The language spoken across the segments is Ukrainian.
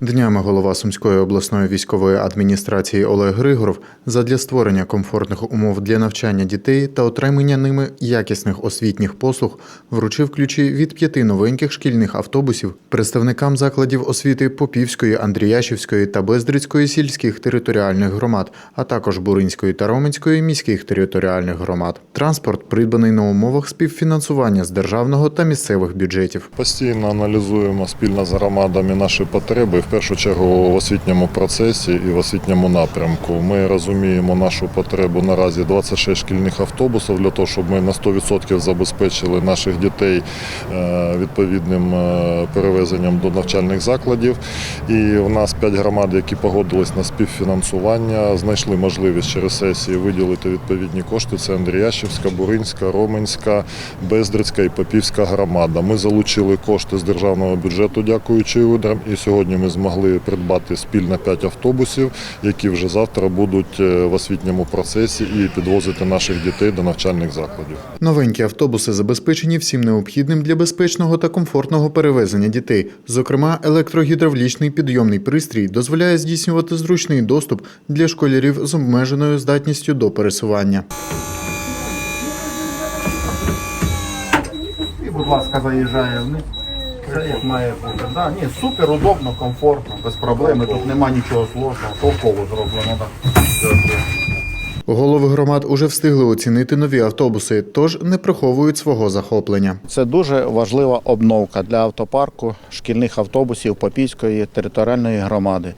Днями голова Сумської обласної військової адміністрації Олег Григоров задля створення комфортних умов для навчання дітей та отримання ними якісних освітніх послуг вручив ключі від п'яти новеньких шкільних автобусів представникам закладів освіти Попівської, Андріяшівської та Бездрицької сільських територіальних громад, а також Буринської та Роменської міських територіальних громад. Транспорт придбаний на умовах співфінансування з державного та місцевих бюджетів. Постійно аналізуємо спільно з громадами наші потреби, в першу чергу в освітньому процесі і в освітньому напрямку. Ми розуміємо нашу потребу наразі 26 шкільних автобусів для того, щоб ми на 100% забезпечили наших дітей е, відповідним е, перевезенням до навчальних закладів. І у нас 5 громад, які погодились на співфінансування, знайшли можливість через сесії виділити відповідні кошти. Це Андріяшівська, Буринська, Роменська, Бездрицька і Попівська громада. Ми залучили кошти з державного бюджету, дякуючи удрам. І сьогодні ми змогли придбати спільно 5 автобусів, які вже завтра будуть е, в освітньому процесі і підвозити наших дітей до навчальних закладів. Новенькі автобуси забезпечені всім необхідним для безпечного та комфортного перевезення дітей. Зокрема, електрогідравлічний підйомний пристрій дозволяє здійснювати зручний доступ для школярів з обмеженою здатністю до пересування. І, будь ласка, заїжджає вниз. Все як має бути. Да, ні, супер удобно, комфортно, без проблем. Тут нема нічого сложного. Толково зроблено. Так. Голови громад уже встигли оцінити нові автобуси, тож не приховують свого захоплення. Це дуже важлива обновка для автопарку шкільних автобусів Попівської територіальної громади.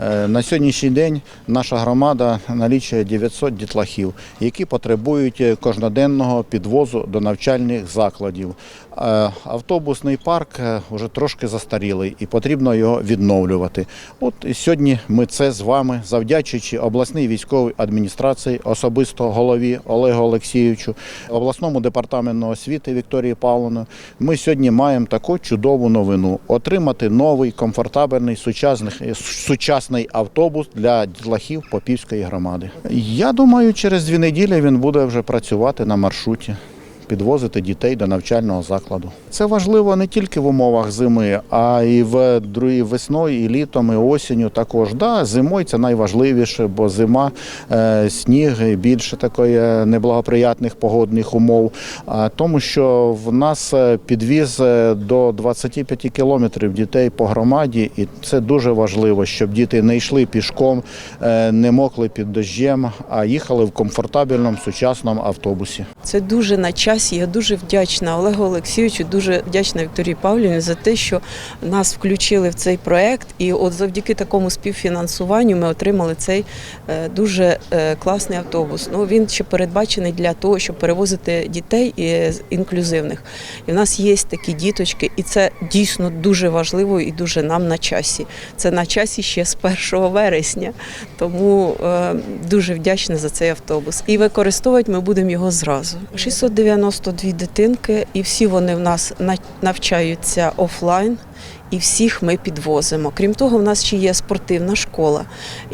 Е, На сьогоднішній день наша громада налічує 900 дітлахів, які потребують е, кожноденного підвозу до навчальних закладів. Е, Автобусний парк е, вже трошки застарілий і потрібно його відновлювати. От сьогодні ми це з вами, завдячуючи обласній військовій адміністрації, особисто голові Олегу Олексійовичу, обласному департаменту освіти Вікторії Павловни, ми сьогодні маємо таку чудову новину отримати новий комфортабельний сучасний, сучасний автобус для дітлахів Попівської громади. Я думаю, через дві неділі він буде вже працювати на маршруті. Підвозити дітей до навчального закладу. Це важливо не тільки в умовах зими, а і в другі весною, і літом, і осінню також. Да, зимою це найважливіше, бо зима, е, сніг, більше такої неблагоприятних погодних умов. Тому, що в нас е, підвіз е, до 25 кілометрів дітей по громаді, і це дуже важливо, щоб діти не йшли пішком, е, не мокли під дощем, а їхали в комфортабельному сучасному автобусі. Це дуже на часі. Я дуже вдячна Олегу Олексійовичу, дуже вдячна Вікторії Павлівні за те, що нас включили в цей проект. І от завдяки такому співфінансуванню ми отримали цей е, дуже е, класний автобус. Ну він ще передбачений для того, щоб перевозити дітей і з інклюзивних. І в нас є такі діточки, і це дійсно дуже важливо і дуже нам на часі. Це на часі ще з 1 вересня. Тому е, дуже вдячна за цей автобус. І використовувати ми будемо його зразу. 692 дитинки, і всі вони в нас навчаються офлайн. І всіх ми підвозимо. Крім того, в нас ще є спортивна школа,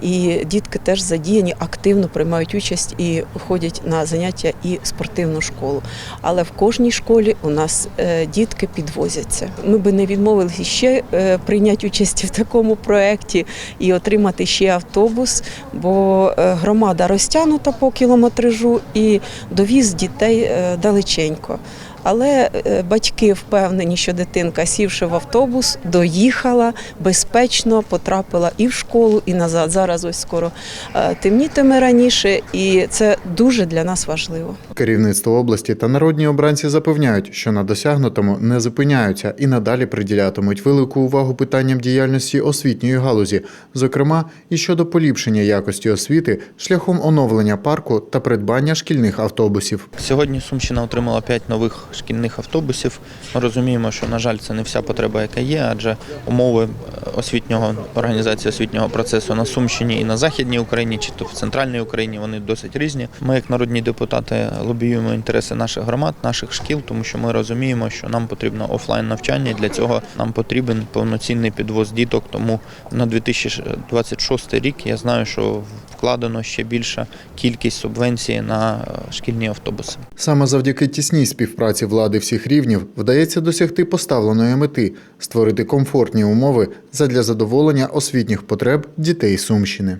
і дітки теж задіяні, активно приймають участь і ходять на заняття і спортивну школу. Але в кожній школі у нас е, дітки підвозяться. Ми би не відмовилися ще е, прийняти участь в такому проєкті і отримати ще автобус, бо е, громада розтягнута по кілометражу і довіз дітей далеченько. Але е, батьки впевнені, що дитинка, сівши в автобус, доїхала безпечно, потрапила і в школу, і назад. Зараз ось скоро е, темнітиме раніше, і це дуже для нас важливо. Керівництво області та народні обранці запевняють, що на досягнутому не зупиняються і надалі приділятимуть велику увагу питанням діяльності освітньої галузі, зокрема і щодо поліпшення якості освіти шляхом оновлення парку та придбання шкільних автобусів. Сьогодні Сумщина отримала 5 нових шкільних автобусів. Ми розуміємо, що, на жаль, це не вся потреба, яка є, адже умови е, освітнього організації освітнього процесу на Сумщині і на Західній Україні, чи то в центральній Україні, вони досить різні. Ми, як народні депутати, лобіюємо інтереси наших громад, наших шкіл, тому що ми розуміємо, що нам потрібно офлайн навчання. і Для цього нам потрібен повноцінний підвоз діток. Тому на 2026 рік я знаю, що вкладено ще більша кількість субвенції на е, шкільні автобуси. Саме завдяки тісній співпраці співпраці влади всіх рівнів вдається досягти поставленої мети створити комфортні умови задля задоволення освітніх потреб дітей Сумщини.